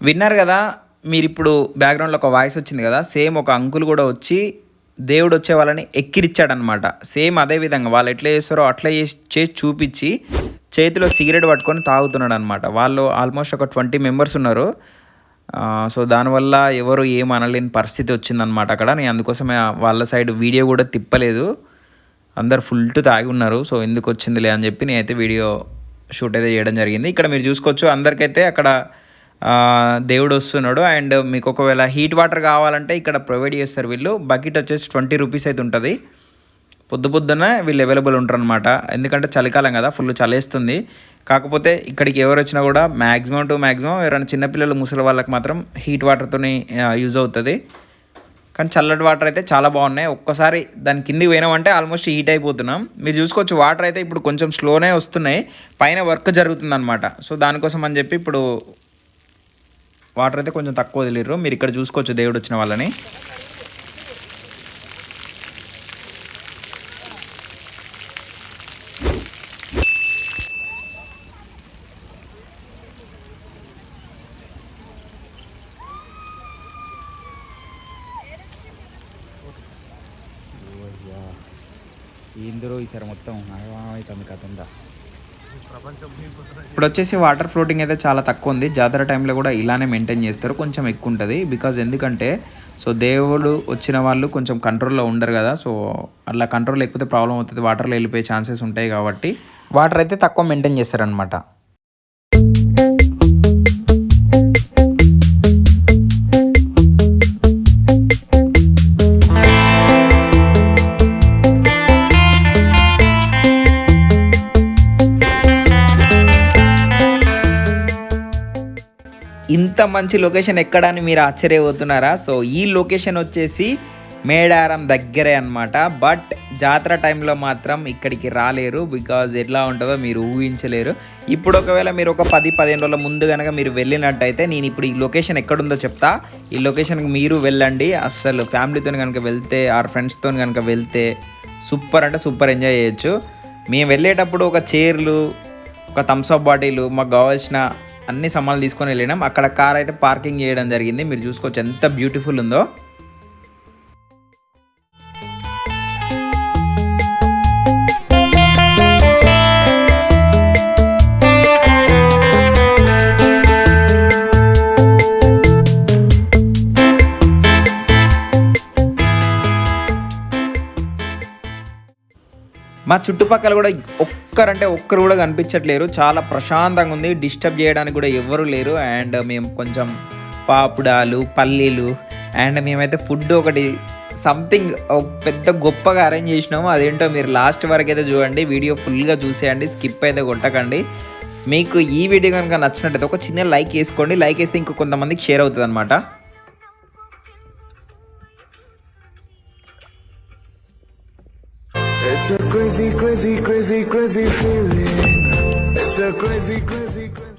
విన్నారు కదా మీరు ఇప్పుడు బ్యాక్గ్రౌండ్లో ఒక వాయిస్ వచ్చింది కదా సేమ్ ఒక అంకుల్ కూడా వచ్చి దేవుడు వచ్చే వాళ్ళని ఎక్కిరిచ్చాడనమాట సేమ్ అదే విధంగా వాళ్ళు ఎట్లా చేస్తారో అట్లా చేసి చేసి చూపించి చేతిలో సిగరెట్ పట్టుకొని తాగుతున్నాడు అనమాట వాళ్ళు ఆల్మోస్ట్ ఒక ట్వంటీ మెంబర్స్ ఉన్నారు. సో దానివల్ల ఎవరు ఏం అనలేని పరిస్థితి వచ్చిందనమాట అక్కడ. నేను అందుకోసమే ఆ వాళ్ళ సైడ్ వీడియో కూడా తిప్పలేదు. అందరు ఫుల్ టు తాగి ఉన్నారు. సో ఎందుకు వచ్చిందిలే అని చెప్పి నేనైతే వీడియో షూట్ అయితే చేయడం జరిగింది. ఇక్కడ మీరు చూసుకోవచ్చు అందరికైతే అక్కడ దేవుడు వస్తున్నాడు. అండ్ మీకు ఒకవేళ హీట్ వాటర్ కావాలంటే ఇక్కడ ప్రొవైడ్ చేస్తారు వీళ్ళు. బకెట్ వచ్చేసి ట్వంటీ రూపీస్ అయితే ఉంటుంది. పొద్దు పొద్దున వీళ్ళు అవైలబుల్ ఉంటారు అనమాట ఎందుకంటే చలికాలం కదా ఫుల్ చలేస్తుంది. కాకపోతే ఇక్కడికి ఎవరు వచ్చినా కూడా మ్యాక్సిమం టు మ్యాక్సిమం ఎవరైనా చిన్నపిల్లలు ముసలి వాళ్ళకి మాత్రం హీట్ వాటర్తోని యూజ్ అవుతుంది. కానీ చల్లటి వాటర్ అయితే చాలా బాగున్నాయి. ఒక్కసారి దాని కిందికి పోయినామంటే ఆల్మోస్ట్ హీట్ అయిపోతున్నాం. మీరు చూసుకోవచ్చు వాటర్ అయితే ఇప్పుడు కొంచెం స్లోనే వస్తున్నాయి. పైన వర్క్ జరుగుతుంది అనమాట సో దానికోసం అని చెప్పి ఇప్పుడు వాటర్ అయితే కొంచెం తక్కువ వదిలేరు మీరు ఇక్కడ చూసుకోవచ్చు దేవుడు వచ్చిన వాళ్ళని. ఇందులో ఈసారి మొత్తం అవుతుంది కథ ఉందా ఇప్పుడు వచ్చేసి వాటర్ ఫ్లోటింగ్ అయితే చాలా తక్కువ ఉంది. జాతర టైంలో కూడా ఇలానే మెయింటైన్ చేస్తారు. కొంచెం ఎక్కువ ఉంటుంది. బికాజ్ ఎందుకంటే సో దేవుడు వచ్చిన వాళ్ళు కొంచెం కంట్రోల్లో ఉండరు కదా. సో అలా కంట్రోల్ లేకపోతే ప్రాబ్లం అవుతుంది. వాటర్లో వెళ్ళిపోయే ఛాన్సెస్ ఉంటాయి కాబట్టి. వాటర్ అయితే తక్కువ మెయింటైన్ చేస్తారనమాట ఇంత మంచి లొకేషన్ ఎక్కడ అని మీరు ఆశ్చర్యపోతున్నారా? సో ఈ లొకేషన్ వచ్చేసి మేడారం దగ్గరే అనమాట బట్ జాతర టైంలో మాత్రం ఇక్కడికి రాలేరు. బికాజ్ ఎట్లా ఉంటుందో మీరు ఊహించలేరు. ఇప్పుడు ఒకవేళ మీరు ఒక పది పదిహేను రోజుల ముందు కనుక మీరు వెళ్ళినట్టయితే నేను ఇప్పుడు ఈ లొకేషన్ ఎక్కడుందో చెప్తా. ఈ లొకేషన్కి మీరు వెళ్ళండి. అస్సలు ఫ్యామిలీతో కనుక వెళ్తే ఆర్ ఫ్రెండ్స్తో కనుక వెళ్తే సూపర్ అంటే సూపర్ ఎంజాయ్ చేయొచ్చు. మేము వెళ్ళేటప్పుడు ఒక చైర్లు ఒక థమ్స్అప్ బాటిల్ మాకు కావాల్సిన అన్ని సామాన్లు తీసుకొని వెళ్ళినాం. అక్కడ కార్ అయితే పార్కింగ్ చేయడం జరిగింది. మీరు చూసుకోవచ్చు ఎంత బ్యూటిఫుల్ ఉందో. మా చుట్టుపక్కల కూడా ఒక్కరంటే ఒక్కరు కూడా కనిపించట్లేరు. చాలా ప్రశాంతంగా ఉంది. డిస్టర్బ్ చేయడానికి కూడా ఎవ్వరు లేరు. అండ్ మేము కొంచెం పాపుడాలు పల్లీలు అండ్ మేమైతే ఫుడ్ ఒకటి సంథింగ్ పెద్ద గొప్పగా అరేంజ్ చేసినాము. అదేంటో మీరు లాస్ట్ వరకు అయితే చూడండి. వీడియో ఫుల్గా చూసేయండి. స్కిప్ అయితే కొట్టకండి. మీకు ఈ వీడియో కనుక నచ్చినట్టయితే ఒక చిన్న లైక్ వేసుకోండి. లైక్ వేస్తే ఇంకో కొంతమందికి షేర్ అవుతుంది అనమాట crazy, crazy, crazy, crazy feeling. It's a crazy, crazy, crazy.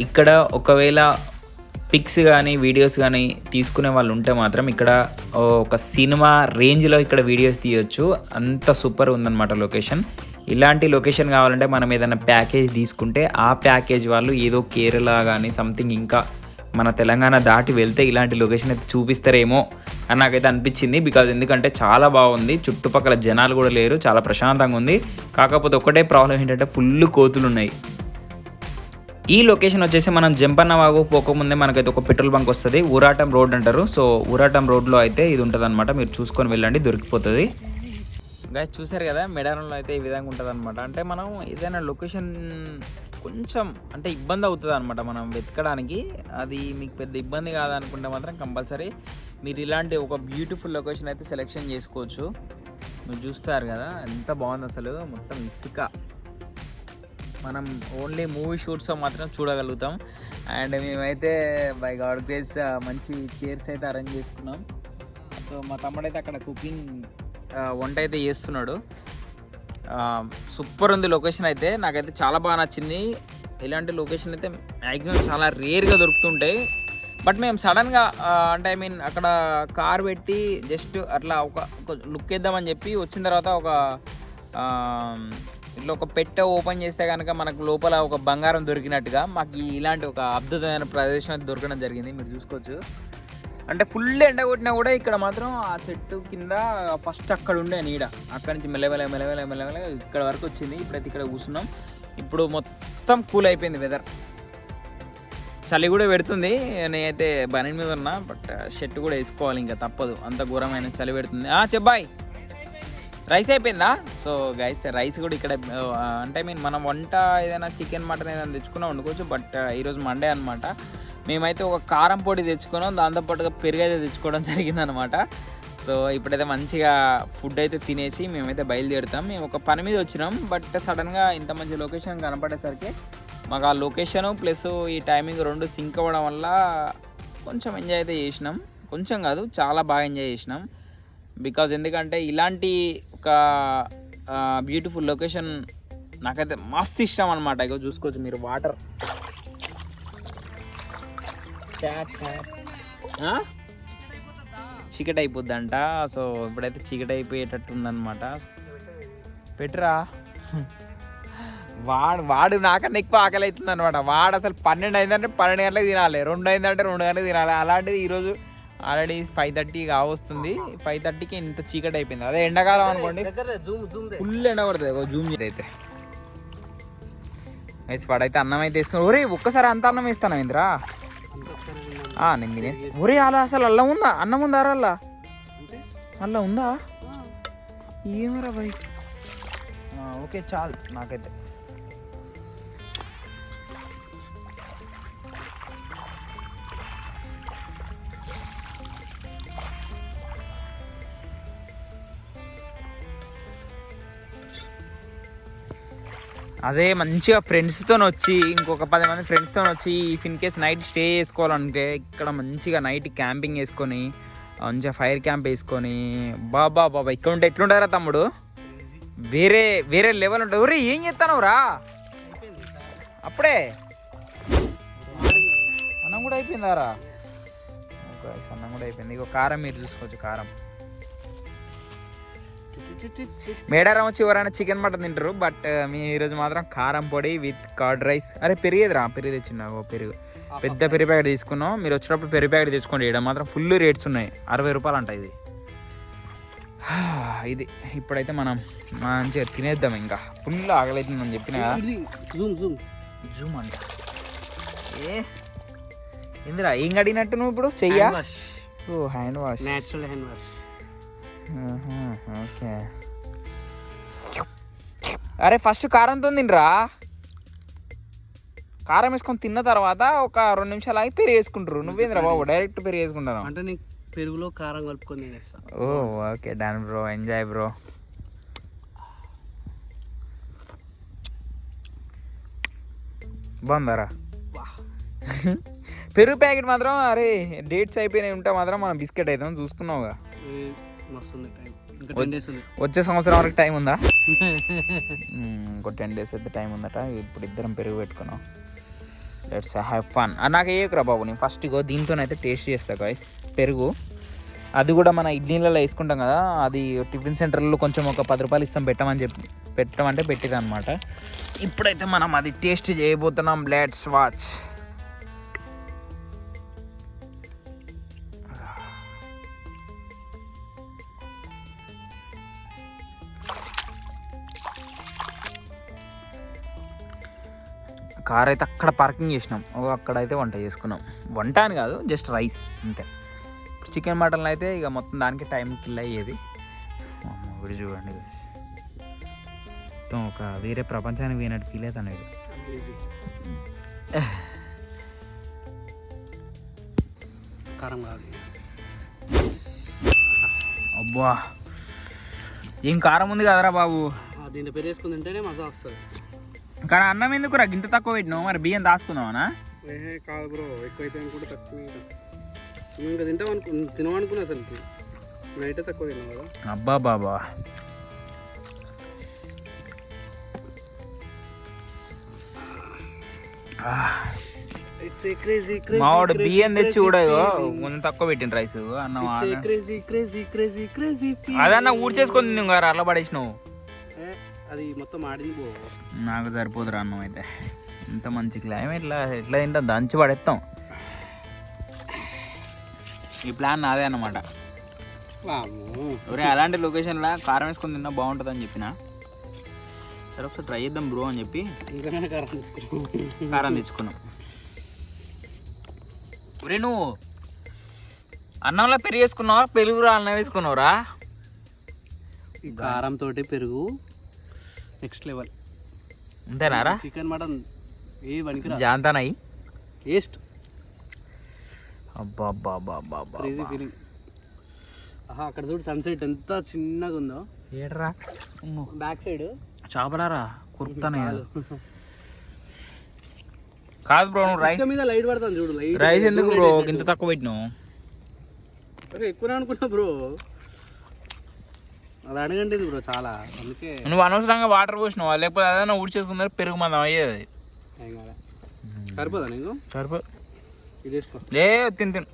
ఇక్కడ ఒకవేళ పిక్స్ కానీ వీడియోస్ కానీ తీసుకునే వాళ్ళు ఉంటే మాత్రం ఇక్కడ ఒక సినిమా రేంజ్లో ఇక్కడ వీడియోస్ తీయొచ్చు. అంత సూపర్ ఉందన్నమాట లొకేషన్ ఇలాంటి లొకేషన్ కావాలంటే మనం ఏదైనా ప్యాకేజ్ తీసుకుంటే ఆ ప్యాకేజ్ వాళ్ళు ఏదో కేరళ కానీ సంథింగ్ ఇంకా మన తెలంగాణ దాటి వెళ్తే ఇలాంటి లొకేషన్ అయితే చూపిస్తారేమో అని నాకైతే అనిపించింది. బికాజ్ ఎందుకంటే చాలా బాగుంది. చుట్టుపక్కల జనాలు కూడా లేరు. చాలా ప్రశాంతంగా ఉంది. కాకపోతే ఒకటే ప్రాబ్లం ఏంటంటే ఫుల్ కోతులు ఉన్నాయి ఈ లొకేషన్ వచ్చేసి మనం జంపన్న వాగు పోకముందే మనకైతే ఒక పెట్రోల్ బంక్ వస్తుంది. ఊరాటం రోడ్ అంటారు. సో ఊరాటం రోడ్లో అయితే ఇది ఉంటుంది అనమాట మీరు చూసుకొని వెళ్ళండి దొరికిపోతుంది. గాయ చూసారు కదా మెడారంలో అయితే ఈ విధంగా ఉంటుంది అనమాట అంటే మనం ఏదైనా లొకేషన్ కొంచెం అంటే ఇబ్బంది అవుతుంది అనమాట మనం వెతకడానికి. అది మీకు పెద్ద ఇబ్బంది కాదనుకుంటే మాత్రం కంపల్సరీ మీరు ఇలాంటి ఒక బ్యూటిఫుల్ లొకేషన్ అయితే సెలెక్షన్ చేసుకోవచ్చు. మీరు చూస్తారు కదా ఎంత బాగుంది అసలు. మొత్తం ఇసుక. మనం ఓన్లీ మూవీ షూట్స్ మాత్రం చూడగలుగుతాం. అండ్ మేమైతే బై గాడ్ గ్రేస్ మంచి చైర్స్ అయితే అరేంజ్ చేసుకున్నాం. సో మా తమ్ముడైతే అక్కడ కుకింగ్ వంట అయితే చేస్తున్నాడు. సూపర్ ఉంది లొకేషన్ అయితే. నాకైతే చాలా బాగా నచ్చింది. ఇలాంటి లొకేషన్ అయితే మ్యాక్సిమం చాలా రేర్గా దొరుకుతుంటాయి. బట్ మేము సడన్గా అంటే ఐ మీన్ అక్కడ కార్ పెట్టి జస్ట్ అట్లా ఒక లుక్ వేద్దామని చెప్పి వచ్చిన తర్వాత ఒక ఇట్లా ఒక పెట్టె ఓపెన్ చేస్తే కనుక మనకు లోపల ఒక బంగారం దొరికినట్టుగా మాకు ఇలాంటి ఒక అద్భుతమైన ప్రదేశం అయితే దొరకడం జరిగింది. మీరు చూసుకోవచ్చు. అంటే ఫుల్ ఎండ కొట్టినా కూడా ఇక్కడ మాత్రం ఆ చెట్టు కింద ఫస్ట్ అక్కడ ఉండే నీడ. అక్కడి నుంచి మెల్లమెల్ల మెల్లమెల్ల మెల్లమెల్ల ఇక్కడ వరకు వచ్చింది. ఇప్పుడైతే ఇక్కడ కూర్చున్నాం. ఇప్పుడు మొత్తం కూల్ అయిపోయింది వెదర్ చలి కూడా పెడుతుంది. నేనైతే బనీ మీద ఉన్నా బట్ షర్ట్ కూడా వేసుకోవాలి ఇంకా తప్పదు. అంత ఘోరమైన చలి పెడుతుంది. ఆ రైస్ అయిపోయిందా? సో గైస్ రైస్ కూడా ఇక్కడ అంటే మీన్ మనం వంట ఏదైనా చికెన్ మటన్ ఏదైనా తెచ్చుకున్నా వండుకోవచ్చు బట్ ఈరోజు మండే అనమాట మేమైతే ఒక కారం పొడి తెచ్చుకున్నాం దాంతోపాటుగా పెరుగు అయితే తెచ్చుకోవడం జరిగిందనమాట సో ఇప్పుడైతే మంచిగా ఫుడ్ అయితే తినేసి మేమైతే బయలుదేరుతాం. మేము ఒక పని మీద వచ్చినాం బట్ సడన్గా ఇంత మంచి లొకేషన్ కనపడేసరికి మాకు ఆ లొకేషను ప్లస్ ఈ టైమింగ్ రెండు సింక్ అవ్వడం వల్ల కొంచెం ఎంజాయ్ అయితే చేసినాం. కొంచెం కాదు చాలా బాగా ఎంజాయ్ చేసినాం. బికాజ్ ఎందుకంటే ఇలాంటి ఒక బ్యూటిఫుల్ లొకేషన్ నాకైతే మస్తు ఇష్టం అనమాట ఇగో చూసుకోవచ్చు మీరు వాటర్. చీకటి అయిపోద్దంట సో ఇప్పుడైతే చీకటి అయిపోయేటట్టు ఉందన్నమాట పెట్టురా వాడు వాడు నాకన్నా ఎక్కువ ఆకలి అవుతుంది అనమాట వాడు అసలు పన్నెండు అయిందంటే పన్నెండు గంటలకు తినాలి. రెండు అయిందంటే రెండు గంటలకు తినాలి. అలాంటిది ఈరోజు ఆల్రెడీ ఫైవ్ థర్టీ కావస్తుంది ఫైవ్ థర్టీకి ఇంత చీకటి అయిపోయింది. అదే ఎండాకాలం అనుకోండి. ఫుల్ ఎండ కొడుతుంది జూమ్ అయితే వేసి వాడైతే అన్నం అయితే ఇస్తాను ఒరే ఒక్కసారి అంత అన్నం ఇస్తాను ఇంద్రా? నేను తినేస్తా. ఒరే అలా అసలు అల్లం ఉందా? అన్నం ఉందా అలా అలా ఉందా? ఏమరా ఆ, ఓకే చాలు నాకైతే. అదే మంచిగా ఫ్రెండ్స్తో వచ్చి ఇంకొక పది మంది ఫ్రెండ్స్తో వచ్చి if in case night stay చేసుకోవాలంటే ఇక్కడ మంచిగా నైట్ క్యాంపింగ్ వేసుకొని మంచిగా ఫైర్ క్యాంప్ వేసుకొని బాబా బాబా ఇక్కడ ఉంటే ఎట్లుంటారా తమ్ముడు? వేరే వేరే లెవెల్ ఉంటుంది. ఒరే ఏం చేస్తాను రా? అప్పుడే. అన్నం కూడా అయిపోయిందారా అన్నం కూడా అయిపోయింది. ఇక కారం మీరు చూసుకోవచ్చు కారం. మేడారం వచ్చి ఎవరైనా చికెన్ మటన్ తింటారు బట్ మేము ఈరోజు మాత్రం కారం పొడి విత్ కర్డ్ రైస్ అరే పెరిగేదిరా పెరుగు తెచ్చిండా ఓ పెరుగు. పెద్ద పెరుగు ప్యాకెట్ తీసుకున్నాం. మీరు వచ్చినప్పుడు పెరుగు ప్యాకెట్ తీసుకోండి. ఇక్కడ మాత్రం ఫుల్ రేట్స్ ఉన్నాయి. అరవై రూపాయలు అంట ఇది. ఇది ఇప్పుడైతే మనం మంచిగా తినేద్దాం ఇంకా. ఫుల్ ఆకలితుందని చెప్పిన. కదా జూమ్ జూమ్. జూమ్ అంట. ఏ? ఇందిరా ఏం కడిగినట్టు నువ్వు ఇప్పుడు? చెయ్యా? ఓ hand wash natural hand wash okay. అరే ఫస్ట్ కారంతో తినరా కారం వేసుకొని తిన్న తర్వాత ఒక రెండు నిమిషాలు ఆగి పెరుగు వేసుకుంటారు నువ్వేంద్రా బాబు? డైరెక్ట్ పెరుగు వేసుకుంటాను అంటే నీకు పెరుగులో కారం కలుపుకొని తినేస్తా. ఓ okay done bro. Enjoy bro. బాగుందారా? పెరుగు ప్యాకెట్ మాత్రం అరే డేట్స్ అయిపోయినాయి ఉంటే మాత్రం మనం బిస్కెట్ అవుతాం చూసుకున్నావుగా. ఏ, మస్తు ఉంది టైం ఇంకా టెన్ డేస్ ఉంది. వచ్చే సంవత్సరం వరకు టైం ఉందా? ఇంకో టెన్ డేస్ అయితే టైం ఉందట. ఇప్పుడు ఇద్దరం పెరుగు పెట్టుకున్నాం. లెట్స్ హ్యావ్ ఫన్ నాకు ఏకురా బాబు? నేను ఫస్ట్ ఇగో దీంతోనైతే టేస్ట్ చేస్తా గాయస్ పెరుగు. అది కూడా మన ఇడ్లీలలో వేసుకుంటాం కదా అది టిఫిన్ సెంటర్లో కొంచెం ఒక పది రూపాయలు ఇస్తాం పెట్టమని చెప్పి పెట్టమంటే పెట్టిది అనమాట ఇప్పుడైతే మనం అది టేస్ట్ చేయబోతున్నాం. లెట్స్ వాచ్ కార్ అయితే అక్కడ పార్కింగ్ చేసినాం. ఓ అక్కడైతే వంట చేసుకున్నాం. వంట అని కాదు జస్ట్ రైస్ అంతే. ఇప్పుడు చికెన్ మటన్లో అయితే ఇక మొత్తం దానికి టైం కిల్ అయ్యేది. వీడు చూడండి. మొత్తం ఒక వేరే ప్రపంచానికి పోయినట్టు ఫీల్ అవుతాను ఇది ఈజీ కారం కాదు అబ్బా ఏం కారం ఉంది కదరా బాబు? దీంట్లో పెరుగు వేసుకుని తింటేనే మజా వస్తుంది. కానీ అన్నం ఎందుకు రా గింత తక్కువ పెట్టినావు? మరి బియ్యం దాచుకుందామనా ఏహే కాదు బ్రో ఎక్కువైతే కూడా తక్కువ ఇంకా తింటాం అనుకు తినమనుకున్నా అసలు నైటే తక్కువ తిన్నావు కదా? అబ్బా బాబా. క్రేజీ మావాడు బియ్యం తెచ్చి కూడా కొంచెం తక్కువ పెట్టిన రైస్ అన్నం అదన్నా ఊడ్చేసుకొని నువ్వు గారు అల్ల పడేసినావు. అది మొత్తం ఆడింది పో. నాకు సరిపోదురా అన్నం అయితే. ఇంత మంచి క్లైమేట్లో ఎట్లా తింటాం? దంచి పడేస్తాం ఈ ప్లాన్ నాదే అన్నమాట. వామ్మో. ఒరే అలాంటి లొకేషన్లో కారం వేసుకొని తిన్నా బాగుంటుందని చెప్పిన? సరే ఒకసారి ట్రై చేద్దాం బ్రో అని చెప్పి కారం తెచ్చుకున్నాం కారం తెచ్చుకున్నాం. ఒరే నువ్వు అన్నంలో పెరుగు వేసుకున్నావా? పెరుగురా అన్నం వేసుకున్నావురా? ఈ కారం తోటి పెరుగు. నెక్స్ట్ లెవెల్ అంతేనారా? చికెన్ మటన్ ఏ పనికిరా జాంతానయ్యి టేస్ట్ అబ్బా అబ్బా అబ్బా అబ్బా క్రేజీ ఫీలింగ్ ఆహా అక్కడ చూడు సన్సెట్ ఎంత చిన్నగా ఉందో. ఏడ్రా? Back side చేపలారా? కురుకుతానే కాదు బ్రో రైస్ మీద లైట్ పడుతుంది చూడు లైట్ రైస్ ఎందుకు బ్రో? ఇంత తక్కువ పెట్టినావు? అరే ఎక్కువనే అనుకున్నా బ్రో. అది అడగండి బ్రో చాలా. అందుకే నువ్వు అనవసరంగా వాటర్ పోసినావా? లేకపోతే అదైనా ఊడ్చేసుకుందరు పెరుగు మందం అయ్యేది. ఏం సరిపోదా నీకు? సరిపో. ఇది వేసుకో. లే తిని తిను.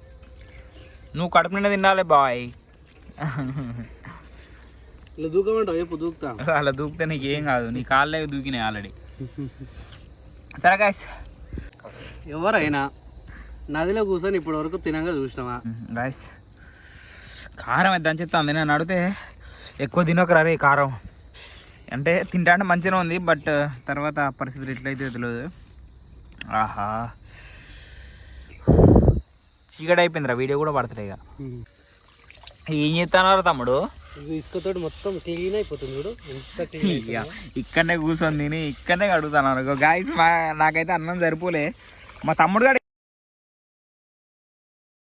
నువ్వు కడుపు నిండా తినాలి బాయ్. ఇలా దూకమంటావు? రేపు దూకుతా. అలా దూకితే నీకు ఏం కాదు. నీ కాళ్ళే దూకినాయి ఆల్రెడీ సరే గాయస్ ఎవరైనా నదిలో కూర్చొని ఇప్పటి వరకు తినగా చూసినావా? గాయస్ కారం అయితే అని చెప్తాను నేను అడిగితే ఎక్కువ తినకరా రే కారం. అంటే తింటా అంటే మంచిగా ఉంది బట్ తర్వాత పరిస్థితులు ఎట్లయితే తెలియదు. ఆహా. చీకటి అయిపోయిందిరా వీడియో కూడా పడతలే ఇక. ఏం చేస్తున్నారు తమ్ముడు? ఇసుకతోటి మొత్తం క్లీన్ అయిపోతుంది చూడు ఇక్కడనే కూర్చొని తిని ఇక్కడనే అడుగుతాను గాయస్ నాకైతే అన్నం సరిపోలే. మా తమ్ముడు